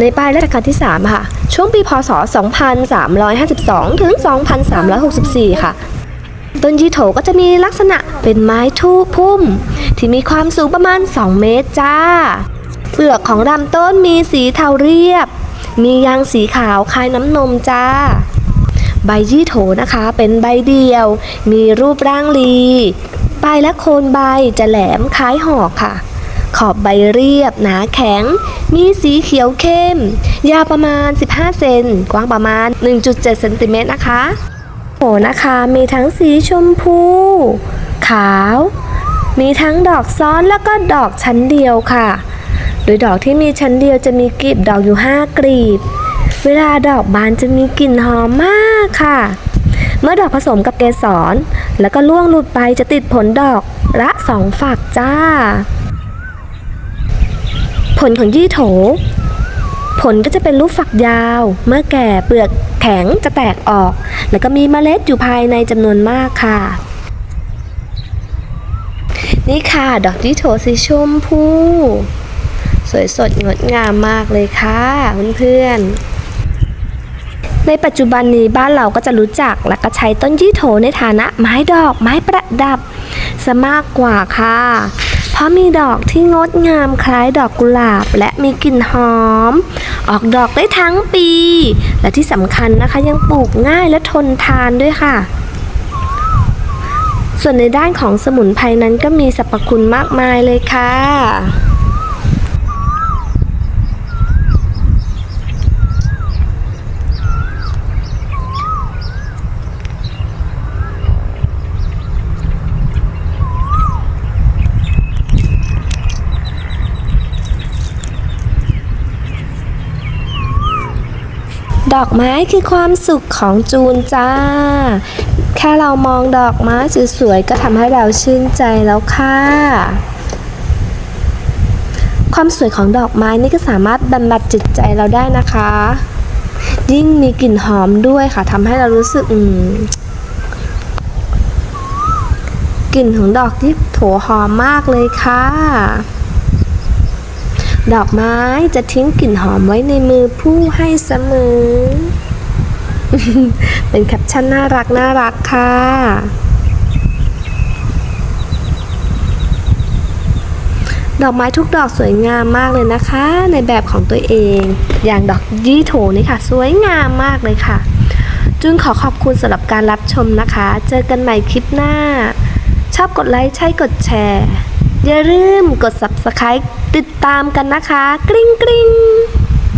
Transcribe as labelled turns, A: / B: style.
A: ในปลายรัชกาลที่ 3 ค่ะ ช่วงปีพศ 2352 ถึง 2364 ค่ะ ต้นยีโถก็จะมีลักษณะเป็นไม้ทูพุ่ม ที่มีความสูงประมาณ 2 เมตรจ้า เปลือกของลำต้นมีสีเทาเรียบ มียางสีขาวคล้ายน้ำนมจ้า ใบยี่โถนะคะเป็นใบเดียว มีรูปร่างลีปลายและโคนใบจะแหลมคล้ายหอกค่ะ ขอบใบเรียบ หนาแข็ง มีสีเขียวเข้ม ยาวประมาณ 15 เซน กว้างประมาณ 1.7 เซนติเมตรนะคะโหนะคะมีทั้งสีชมพู ขาว มีทั้งดอกซ้อนแล้วก็ดอกชั้นเดียวค่ะ โดยดอกที่มีชั้นเดียวจะมีกลีบดอกอยู่ 5 กลีบ เวลาดอกบานจะมีกลิ่นหอมมากค่ะ เมื่อดอกผสมกับเกสรแล้วก็ล่วงหลุดไปจะติดผลดอกละสองฝักจ้า ผลของยี่โถ ผลก็จะเป็นรูปฝักยาว เมื่อแก่เปลือกแข็งจะแตกออก แล้วก็มีเมล็ดอยู่ภายในจำนวนมากค่ะ นี่ค่ะ ดอกยี่โถสีชมพูสวยสดงดงามมากเลยค่ะเพื่อนๆ ในปัจจุบันนี้บ้านเราก็จะรู้จักและก็ใช้ต้นยี่โถในฐานะไม้ดอกไม้ประดับซะมากกว่าค่ะ ราะมีดอกที่งดงามคล้ายดอกกุหลาบ และมีกลิ่นหอม ออกดอกได้ทั้งปี และที่สำคัญนะคะยังปลูกง่ายและทนทานด้วยค่ะ ส่วนในด้านของสมุนไพรนั้นก็มีสรรพคุณมากมายเลยค่ะ ดอกไม้คือความสุขของจูนจ้า แค่เรามองดอกไม้สวยๆก็ทำให้เราชื่นใจแล้วค่ะ ความสวยของดอกไม้นี่ก็สามารถบำบัดจิตใจเราได้นะคะ ยิ่งมีกลิ่นหอมด้วยค่ะทำให้เรารู้สึกอืมกลิ่นของดอกที่โถหอมมากเลยค่ะ ดอกไม้จะทิ้งกลิ่นหอมไว้ในมือผู้ให้เสมอ เป็นแคปชั่นน่ารักน่ารักค่ะดอกไม้ทุกดอกสวยงามมากเลยนะคะ ในแบบของตัวเอง อย่างดอกยี่โถนี่ค่ะ สวยงามมากเลยค่ะจุนขอขอบคุณสำหรับการรับชมนะคะ เจอกันใหม่คลิปหน้า ชอบกดไลค์ใช่กดแชร์ อย่าลืมกด subscribe ติดตามกันนะคะ กริ๊งกริ๊ง